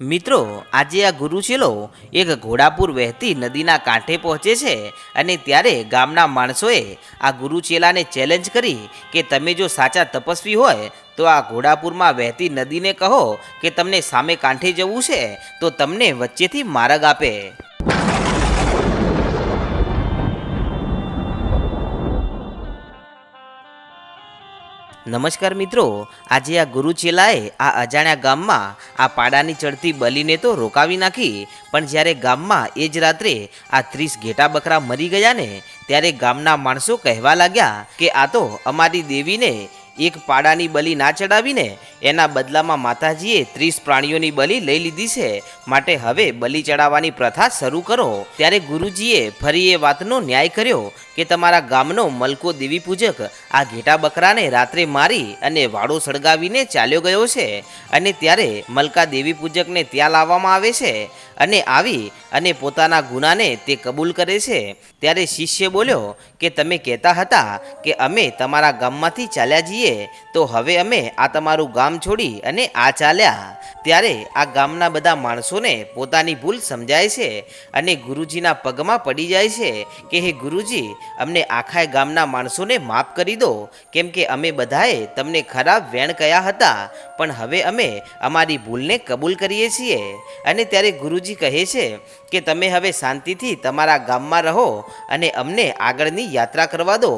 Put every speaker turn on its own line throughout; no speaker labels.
મિત્રો, આજે આ ગુરુચેલો એક ઘોડાપુર વહેતી નદીના કાંઠે પહોંચે છે અને ત્યારે ગામના માણસોએ આ ગુરુચેલાને ચેલેન્જ કરી કે તમે જો સાચા તપસ્વી હોય તો આ ઘોડાપુરમાં વહેતી નદીને કહો કે તમને સામે કાંઠે જવું છે તો તમને વચ્ચેથી માર્ગ આપે. નમસ્કાર મિત્રો, આજે આ ગુરુચેલાએ આ અજાણ્યા ગામમાં આ પાડાની ચડતી બલીને તો રોકાવી નાખી, પણ જ્યારે ગામમાં એ જ રાત્રે આ ત્રીસ ઘેટા બકરા મરી ગયા ને ત્યારે ગામના માણસો કહેવા લાગ્યા કે આ તો અમારી દેવીને એક પાડાની બલી ના ચડાવીને એના બદલામાં માતાજીએ ત્રીસ પ્રાણીઓની બલી લઈ લીધી છે. માટે હવે બલી ચડાવવાની પ્રથા શરૂ કરો. ત્યારે ગુરુજીએ ફરી એ વાતનો ન્યાય કર્યો કે તમારા ગામનો મલકો દેવી પૂજક આ ઘેટા બકરાને રાત્રે મારી અને વાડો સળગાવીને ચાલ્યો ગયો છે અને ત્યારે મલકા દેવી પૂજકને ત્યાં લાવવામાં આવે છે અને આવી અને પોતાના ગુનાને તે કબૂલ કરે છે. ત્યારે શિષ્ય બોલ્યો કે તમે કહેતા હતા કે અમે તમારા ગામમાંથી ચાલ્યા જઈએ, તો હવે અમે આ તમારું ગામ છોડી અને આ ચાલ્યા. ત્યારે આ ગામના બધા માણસોને પોતાની ભૂલ સમજાય છે અને ગુરુજીના પગમાં પડી જાય છે કે, હે ગુરુજી, અમને આખા ગામના માણસોને માફ કરી દો. કેમ કે અમે બધાએ તમને ખરાબ વેણ કયા હતા, પણ હવે અમે અમારી ભૂલને કબૂલ કરીએ છીએ. અને ત્યારે ગુરુજી કહે છે કે, તમે હવે શાંતિથી તમારા ગામમાં રહો અને અમને આગળની યાત્રા કરવા દો.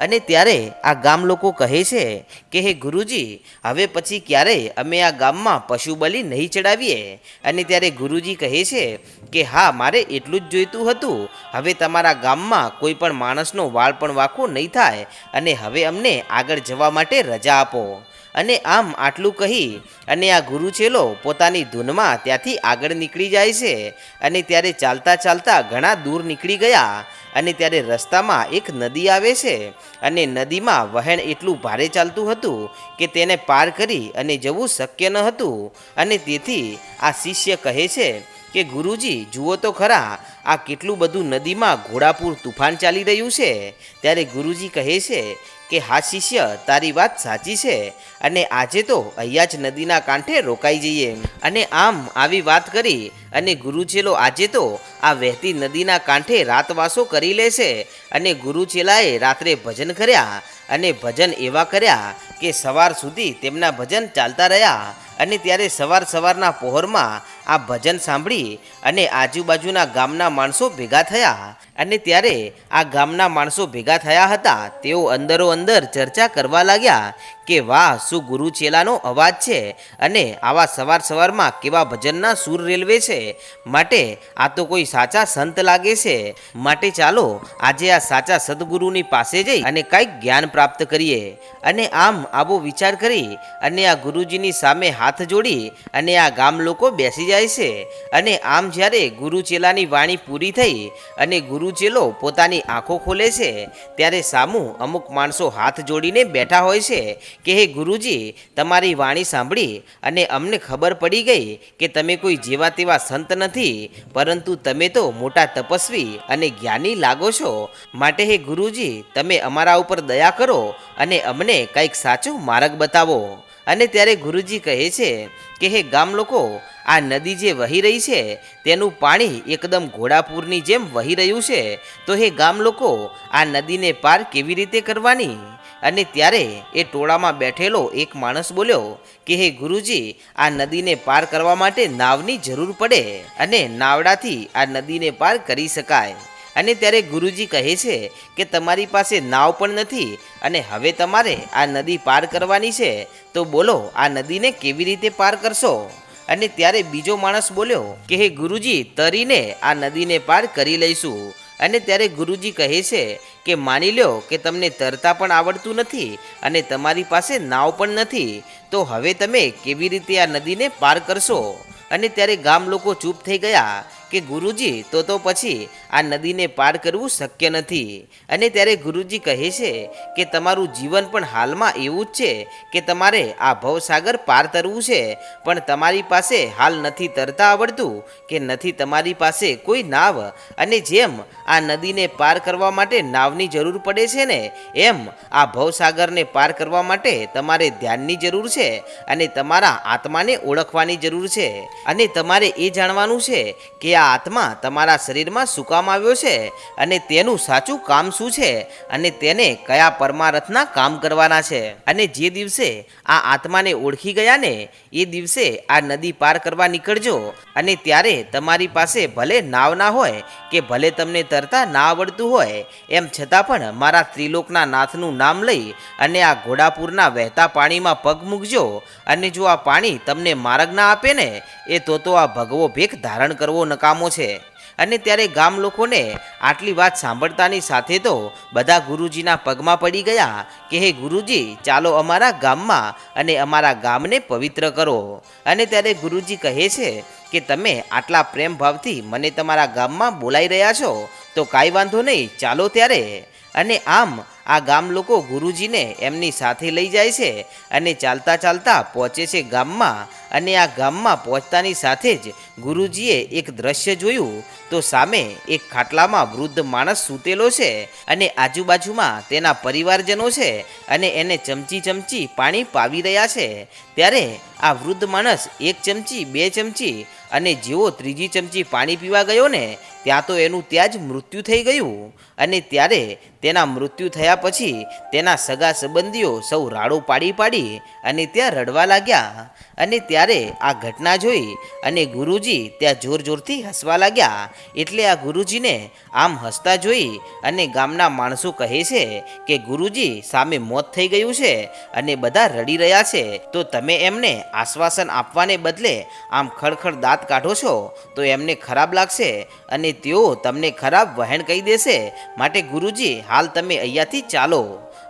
અને ત્યારે આ ગામ લોકો કહે છે કે, હે ગુરુજી, હવે પછી ક્યારેય અમે આ ગામમાં પશુ બલિ નહીં ચડાવીએ? અને ત્યારે ગુરુજી કહે છે કે, હા, મારે એટલું જ જોઈતું હતું. હવે તમારા ગામમાં કોઈ પણ માણસનો વાળ પણ વાંકો નહીં થાય અને હવે અમને આગળ જવા માટે રજા આપો. અને આમ આટલું કહી અને આ ગુરુચેલો પોતાની ધૂનમાં ત્યાંથી આગળ નીકળી જાય છે અને ત્યારે ચાલતા ચાલતા ઘણા દૂર નીકળી ગયા અને ત્યારે રસ્તામાં એક નદી આવે છે અને નદીમાં વહેણ એટલું ભારે ચાલતું હતું કે તેને પાર કરી અને જવું શક્ય ન હતું. અને તેથી આ શિષ્ય કહે છે કે, ગુરુજી, જુઓ તો ખરા, આ કેટલું બધું નદીમાં ઘોડાપુર તુફાન ચાલી રહ્યું છે. ત્યારે ગુરુજી કહે છે કે, હા શિષ્ય, તારી વાત સાચી છે અને આજે તો અહીંયા જ નદીના કાંઠે રોકાઈ જઈએ. અને આમ આવી વાત કરી અને ગુરુચેલો આજે તો આ વહેતી નદીના કાંઠે રાતવાસો કરી લે છે અને ગુરુચેલાએ રાત્રે ભજન કર્યા અને ભજન એવા કર્યા કે સવાર સુધી તેમના ભજન ચાલતા રહ્યા. અને ત્યારે સવાર સવારના પહોરમાં આ ભજન સાંભળી અને આજુબાજુના ગામના માણસો ભેગા થયા. અને ત્યારે આ ગામના માણસો ભેગા થયા હતા, તેઓ અંદરો અંદર ચર્ચા કરવા લાગ્યા કે, વાહ, શું ગુરુ ચેલાનો અવાજ છે? અને આવા સવાર સવારમાં કેવા ભજનના સૂર રેલવે છે? માટે આ તો કોઈ સાચા સંત લાગે છે. માટે ચાલો, આજે આ સાચા સદગુરુની પાસે જઈ અને કંઈક જ્ઞાન પ્રાપ્ત કરીએ. અને આમ આવો વિચાર કરી અને આ ગુરુજીની સામે હાથ જોડી અને આ ગામ લોકો બેસી જાય છે. અને આમ જ્યારે ગુરુ ચેલાની વાણી પૂરી થઈ અને ગુરુ ચેલો પોતાની આંખો ખોલે છે, ત્યારે સામું અમુક માણસો હાથ જોડીને બેઠા હોય છે કે, હે ગુરુજી, તમારી વાણી સાંભળી અને અમને ખબર પડી ગઈ કે તમે કોઈ જેવા તેવા સંત નથી, પરંતુ તમે તો મોટા તપસ્વી અને જ્ઞાની લાગો છો. માટે હે ગુરુજી, તમે અમારા ઉપર દયા કરો અને અમને કંઈક સાચો માર્ગ બતાવો. અને ત્યારે ગુરુજી કહે છે કે, હે ગામ લોકો, આ નદી જે વહી રહી છે, તેનું પાણી એકદમ ઘોડાપૂરની જેમ વહી રહ્યું છે. તો હે ગામ લોકો, આ નદીને પાર કેવી રીતે કરવાની? અને ત્યારે એ ટોળામાં બેઠેલો એક માણસ બોલ્યો કે, હે ગુરુજી, આ નદીને પાર કરવા માટે નાવની જરૂર પડે અને નાવડાથી આ નદીને પાર કરી શકાય. અને ત્યારે ગુરુજી કહે છે કે તમારી પાસે નાવ પણ નથી અને હવે તમારે આ નદી પાર કરવાની છે, તો બોલો આ નદીને કેવી રીતે પાર કરશો? અને ત્યારે બીજો માણસ બોલ્યો કે હે ગુરુજી, તરીને આ નદીને પાર કરી લઈશું. અને ત્યારે ગુરુજી કહે છે કે માની લ્યો કે તમને તરતા પણ આવડતું નથી અને તમારી પાસે નાવ પણ નથી, તો હવે તમે કેવી રીતે આ નદીને પાર કરશો? અને ત્યારે ગામ લોકો ચૂપ થઈ ગયા કે ગુરુજી, તો તો પછી આ નદીને પાર કરવું શક્ય નથી. અને ત્યારે ગુરુજી કહે છે કે તમારું જીવન પણ હાલમાં એવું જ છે કે તમારે આ ભવસાગર પાર તરવું છે. પણ તમારી પાસે હાલ નથી તરતા આવડતું કે નથી તમારી પાસે કોઈ નાવ. અને જેમ આ નદીને પાર કરવા માટે નાવની જરૂર પડે છે ને, એમ આ ભવસાગરને પાર કરવા માટે તમારે ધ્યાનની જરૂર છે અને તમારા આત્માને ઓળખવાની જરૂર છે. અને તમારે એ જાણવાનું છે કે આ આત્મા તમારા શરીરમાં શું કામ આવ્યો છે અને તેનું સાચું કામ શું છે અને તેને કયા પરમારથના કામ કરવાના છે? અને જે દિવસે આ આત્માને ઓળખી ગયા ને એ દિવસે આ નદી પાર કરવા નીકળજો. અને ત્યારે તમારી પાસે ભલે નાવ ના હોય કે ભલે તમને તરતા ના આવડતું હોય, એમ છતાં પણ મારા ત્રિલોકના નાથનું નામ લઈ અને આ ઘોડાપુરના વહેતા પાણીમાં પગ મૂકજો. અને જો આ પાણી તમને માર્ગ ના આપે ને, એ તો તો આ ભગવો ભેખ ધારણ કરવો નકામો છે. અને ત્યારે ગામ લોકોને આટલી વાત સાંભળતાની સાથે તો બધા ગુરુજીના પગમાં પડી ગયા કે, હે ગુરુજી, ચાલો અમારા ગામમાં અને અમારા ગામને પવિત્ર કરો. અને ત્યારે ગુરુજી કહે છે કે, તમે આટલા પ્રેમ ભાવથી મને તમારા ગામમાં બોલાઈ રહ્યા છો, તો કાંઈ વાંધો નહીં, ચાલો ત્યારે. અને આમ આ ગામ લોકો ગુરુજીને એમની સાથે લઈ જાય છે અને ચાલતા ચાલતા પહોંચે છે ગામમાં અને આ ગામમાં પહોંચતાની સાથે જ ગુરુજીએ એક દ્રશ્ય જોયું તો સામે એક ખાટલામાં વૃદ્ધ માણસ સૂતેલો છે અને આજુબાજુમાં તેના પરિવારજનો છે અને એને ચમચી ચમચી પાણી પાવી રહ્યા છે. ત્યારે આ વૃદ્ધ માણસ એક ચમચી, બે ચમચી અને જેવો ત્રીજી ચમચી પાણી પીવા ગયો ને, ત્યાં તો એનું ત્યાં જ મૃત્યુ થઈ ગયું. અને ત્યારે તેના મૃત્યુ થયા પછી તેના સગા સંબંધીઓ સૌ રાડો પાડી પાડી અને ત્યાં રડવા લાગ્યા. અને ત્યારે આ ઘટના જોઈ અને ગુરુજી ત્યાં જોર જોરથી હસવા લાગ્યા. એટલે આ ગુરુજીને આમ હસતા જોઈ અને ગામના માણસો કહે છે કે, ગુરુજી, સામે મોત થઈ ગયું છે અને બધા રડી રહ્યા છે. તો તમે એમને આશ્વાસન આપવાને બદલે આમ ખડખડ દાંત કાઢો છો, તો એમને ખરાબ લાગશે અને તેઓ તમને ખરાબ વહેણ કહી દેશે. માટે ગુરુજી, હાલ તમે અહીંયાથી ચાલો.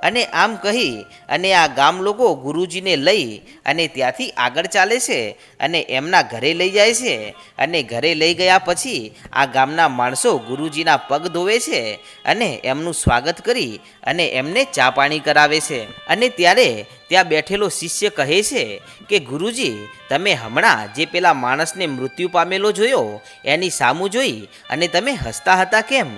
અને આમ કહી, અને આ ગામ લોકો ગુરુજીને લઈ અને ત્યાંથી આગળ ચાલે છે અને એમના ઘરે લઈ જાય છે. અને ઘરે લઈ ગયા પછી આ ગામના માણસો ગુરુજીના પગ ધોવે છે અને એમનું સ્વાગત કરી અને એમને ચા પાણી કરાવે છે. અને ત્યારે ત્યાં બેઠેલો શિષ્ય કહે છે કે, ગુરુજી, તમે હમણાં જે પેલા માણસને મૃત્યુ પામેલો જોયો, એની સામું જોઈ અને તમે હસતા હતા કેમ?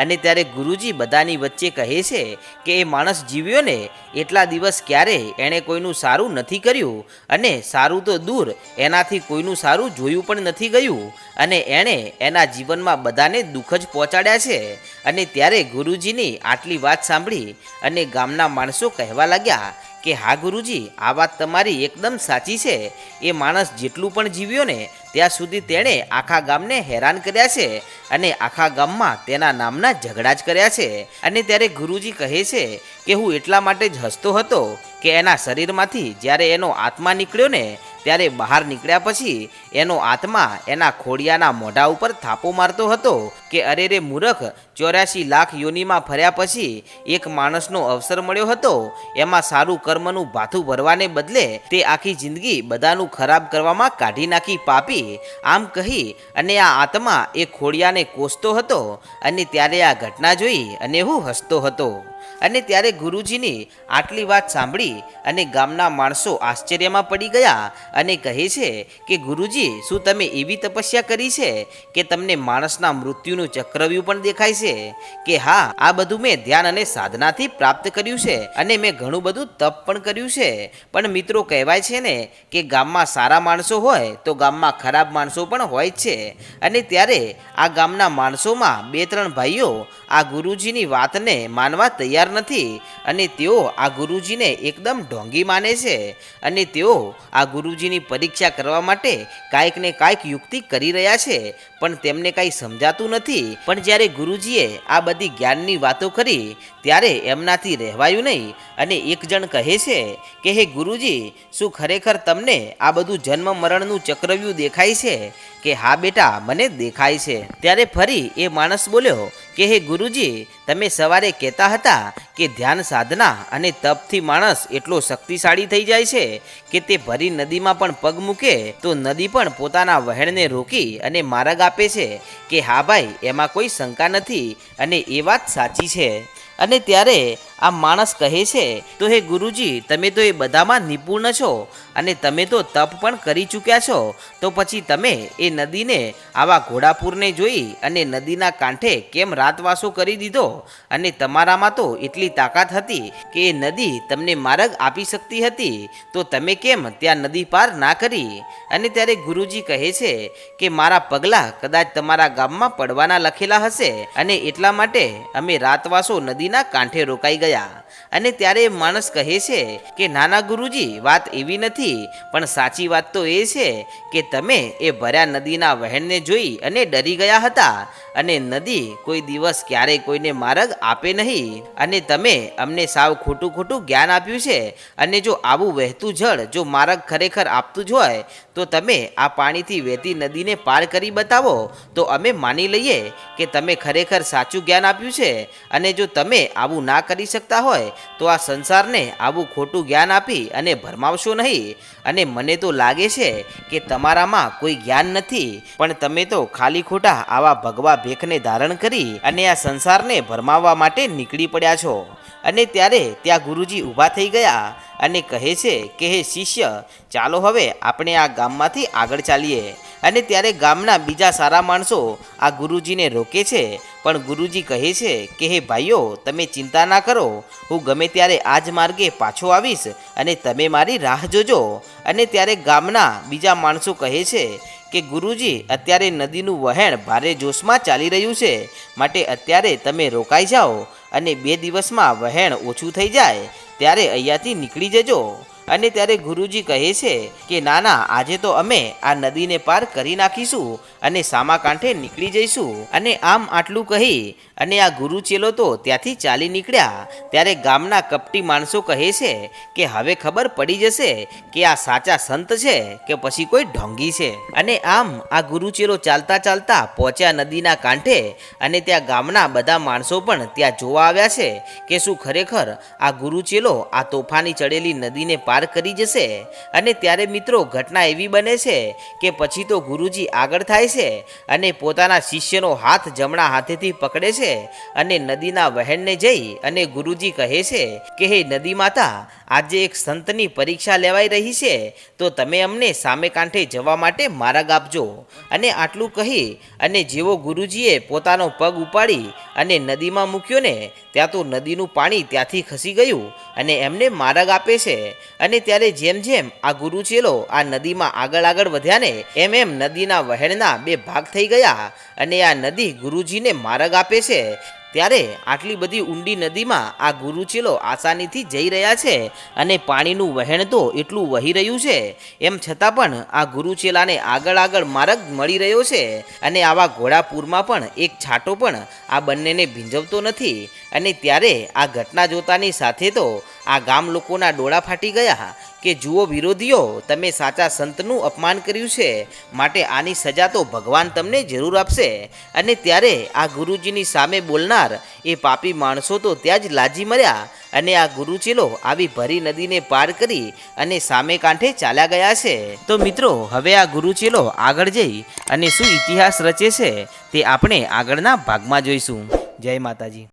અને ત્યારે ગુરુજી બધાની વચ્ચે કહે છે કે એ માણસ જીવ્યો ને એટલા દિવસ ક્યારે એણે કોઈનું સારું નથી કર્યું અને સારું તો દૂર, એનાથી કોઈનું સારું જોયું પણ નથી ગયું અને એણે એના જીવનમાં બધાને દુઃખ જ પહોંચાડ્યા છે. અને ત્યારે ગુરુજીની આટલી વાત સાંભળી અને ગામના માણસો કહેવા લાગ્યા કે, હા, ગુરુજી, આ વાત તમારી એકદમ સાચી છે. એ માણસ જેટલું પણ જીવ્યો ને, ત્યાં સુધી તેણે આખા ગામને હેરાન કર્યા છે અને આખા ગામમાં તેના નામના ઝઘડા જ કર્યા છે. અને ત્યારે ગુરુજી કહે છે કે, હું એટલા માટે જ હસતો હતો કે એના શરીરમાંથી જ્યારે એનો આત્મા નીકળ્યો ને ત્યારે બહાર નીકળ્યા પછી એનો આત્મા એના ખોડિયાના મોઢા ઉપર થાપો મારતો હતો કે અરે રે મૂરખ, ચોર્યાસી લાખ યોનીમાં ફર્યા પછી એક માણસનો અવસર મળ્યો હતો. એમાં સારું કર્મનું ભાથું ભરવાને બદલે તે આખી જિંદગી બધાનું ખરાબ કરવામાં કાઢી નાખી પાપી. આમ કહી અને આ આત્મા એ ખોડિયાને કોસતો હતો અને ત્યારે આ ઘટના જોઈ અને હું હસતો હતો. અને ત્યારે ગુરુજીની આટલી વાત સાંભળી અને ગામના માણસો આશ્ચર્યમાં પડી ગયા અને કહે છે કે, ગુરુજી, શું તમે એવી તપસ્યા કરી છે કે તમને માણસના મૃત્યુનું ચક્રવ્યૂહ પણ દેખાય છે? કે હા, આ બધું મેં ધ્યાન અને સાધનાથી પ્રાપ્ત કર્યું છે અને મેં ઘણું બધું તપ પણ કર્યું છે. પણ મિત્રો કહેવાય છે ને કે ગામમાં સારા માણસો હોય તો ગામમાં ખરાબ માણસો પણ હોય જ છે. અને ત્યારે આ ગામના માણસોમાં બે ત્રણ ભાઈઓ આ ગુરુજીની વાતને માનવા તૈયાર નથી અને તેઓ આ ગુરુજીને એકદમ ઢોંગી માને છે અને તેઓ આ ગુરુજીની પરીક્ષા કરવા માટે કાંઈક ને કાંઈક યુક્તિ કરી રહ્યા છે, પણ તેમને કાંઈ સમજાતું નથી. પણ જ્યારે ગુરુજીએ આ બધી જ્ઞાનની વાતો કરી, ત્યારે એમનાથી રહેવાયું નહીં અને એક જણ કહે છે કે, હે ગુરુજી, શું ખરેખર તમને આ બધું જન્મ મરણનું ચક્રવ્યૂહ દેખાય છે? કે, હા બેટા, મને દેખાય છે. ત્યારે ફરી એ માણસ બોલ્યો કે હે ગુરુજી, તમે સવારે કહેતા હતા કે ધ્યાન સાધના અને તપથી માણસ એટલો શક્તિશાળી થઈ જાય છે કે તે ભરી નદીમાં પણ પગ મૂકે, તો નદી પણ પોતાના વહેણને રોકી અને માર્ગ આપે છે કે હા ભાઈ, એમાં કોઈ શંકા નથી અને એ વાત સાચી છે. અને ત્યારે આ માણસ કહે છે, તો હે ગુરુજી, તમે તો એ બધામાં નિપુણ છો અને તમે તો તપ પણ કરી ચૂક્યા છો. તો પછી તમે એ નદીને આવા ઘોડાપુરને જોઈ અને નદીના કાંઠે કેમ રાતવાસો કરી દીધો? અને તમારામાં તો એટલી તાકાત હતી કે એ નદી તમને માર્ગ આપી શકતી હતી. તો તમે કેમ ત્યાં નદી પાર ના કરી? અને ત્યારે ગુરુજી કહે છે કે, મારા પગલાં કદાચ તમારા ગામમાં પડવાના લખેલા હશે અને એટલા માટે અમે રાતવાસો નદીના કાંઠે રોકાઈ ગયા અને ત્યારે માણસ કહે છે કે, નાના ગુરુજી, વાત એવી નથી, પણ સાચી વાત તો એ છે કે તમે એ ભર્યા નદીના વહેણને જોઈ અને ડરી ગયા હતા. અને નદી કોઈ દિવસ ક્યારેય કોઈને માર્ગ આપે નહીં. અને તમે અમને સાવ ખોટું ખોટું જ્ઞાન આપ્યું છે. અને જો આવું વહેતું જળ, જો માર્ગ ખરેખર આપતું જ હોય, તો તમે આ પાણીથી વહેતી નદીને પાર કરી બતાવો. તો અમે માની લઈએ કે તમે ખરેખર સાચું જ્ઞાન આપ્યું છે. અને જો તમે આવું ના કરી શકતા હોય, તો આ સંસારને આવું ખોટું જ્ઞાન આપી અને ભરમાવશો નહીં. અને મને તો લાગે છે કે તમારામાં કોઈ જ્ઞાન નથી, પણ તમે તો ખાલી ખોટા આવા ભગવા ભેખને ધારણ કરી અને આ સંસારને ભરમાવવા માટે નીકળી પડ્યા છો. અને ત્યારે ત્યાં ગુરુજી ઊભા થઈ ગયા અને કહે છે કે, હે શિષ્ય, ચાલો હવે આપણે આ ગામમાંથી આગળ ચાલીએ. અને ત્યારે ગામના બીજા સારા માણસો આ ગુરુજીને રોકે છે. પણ ગુરુજી કહે છે કે, હે ભાઈઓ, તમે ચિંતા ના કરો. હું ગમે ત્યારે આ જ માર્ગે પાછો આવીશ અને તમે મારી રાહ જોજો. અને ત્યારે ગામના બીજા માણસો કહે છે કે, ગુરુજી, અત્યારે નદીનું વહેણ ભારે જોશમાં ચાલી રહ્યું છે. માટે અત્યારે તમે રોકાઈ જાઓ. અને બે દિવસમાં વહેણ ઓછું થઈ જાય, ત્યારે અહીંયાથી નીકળી જજો. અને ત્યારે ગુરુજી કહે છે કે ના ના આજે તો અમે આ નદીને પાર કરી નાખીશું અને સામા કાંઠે નીકળી જઈશું. અને આમ આટલું કહી અને આ ગુરુ ચેલો તો ત્યાંથી ચાલી નીકળ્યા, ત્યારે ગામના કપટી માણસો કહે છે કે હવે ખબર પડી જશે કે આ સાચા સંત છે કે પછી કોઈ ઢોંગી છે. અને આમ આ ગુરુ ચેલો ચાલતા ચાલતા પહોંચ્યા નદીના કાંઠે અને ત્યાં ગામના બધા માણસો પણ ત્યાં જોવા આવ્યા છે કે શું ખરેખર આ ગુરુ ચેલો આ તોફાની ચડેલી નદીને પાર કરી જશે. અને ત્યારે મિત્રો ઘટના એવી બને છે કે પછી તો ગુરુજી આગળ થાય છે અને પોતાના શિષ્યનો હાથ જમણા હાથેથી પકડે છે અને નદીના વહેણને જઈ અને ગુરુજી કહે છે કે હે નદી માતા આજે એક સંતની પરીક્ષા લેવાઈ રહી છે, તો તમે અમને સામે કાંઠે જવા માટે માર્ગ આપજો. અને આટલું કહી અને જેવો ગુરુજીએ પોતાનો પગ ઉપાડી અને નદીમાં મૂક્યો ને ત્યાં તો નદીનું પાણી ત્યાંથી ખસી ગયું અને એમને માર્ગ આપે છે. અને ત્યારે જેમ જેમ આ ગુરુ ચેલો આ નદીમાં આગળ આગળ વધ્યા ને એમ એમ નદીના વહેણના બે ભાગ થઈ ગયા અને આ નદી ગુરુજીને માર્ગ આપે છે. ત્યારે આટલી બધી ઊંડી નદીમાં આ ગુરુચેલો આસાનીથી જઈ રહ્યા છે અને પાણીનું વહેણ તો એટલું વહી રહ્યું છે. એમ છતાં પણ આ ગુરુચેલાને આગળ આગળ માર્ગ મળી રહ્યો છે અને આવા ઘોડાપુરમાં પણ એક છાંટો પણ આ બંનેને ભીંજવતો નથી. અને ત્યારે આ ઘટના જોતાની સાથે તો આ ગામ લોકોના ડોળા ફાટી ગયા કે જુઓ વિરોધીઓ, તમે સાચા સંતનું અપમાન કર્યું છે. માટે આની સજા તો ભગવાન તમને જરૂર આપશે. અને ત્યારે આ ગુરુજીની સામે બોલનાર એ પાપી માણસો તો ત્યાં જ લાજી મર્યા અને આ ગુરુચીલો આવી ભરી નદીને પાર કરી અને સામે કાંઠે ચાલ્યા ગયા છે. તો મિત્રો, હવે આ ગુરુચીલો આગળ જઈ અને શું ઇતિહાસ રચે છે તે આપણે આગળના ભાગમાં જોઈશું. જય માતાજી.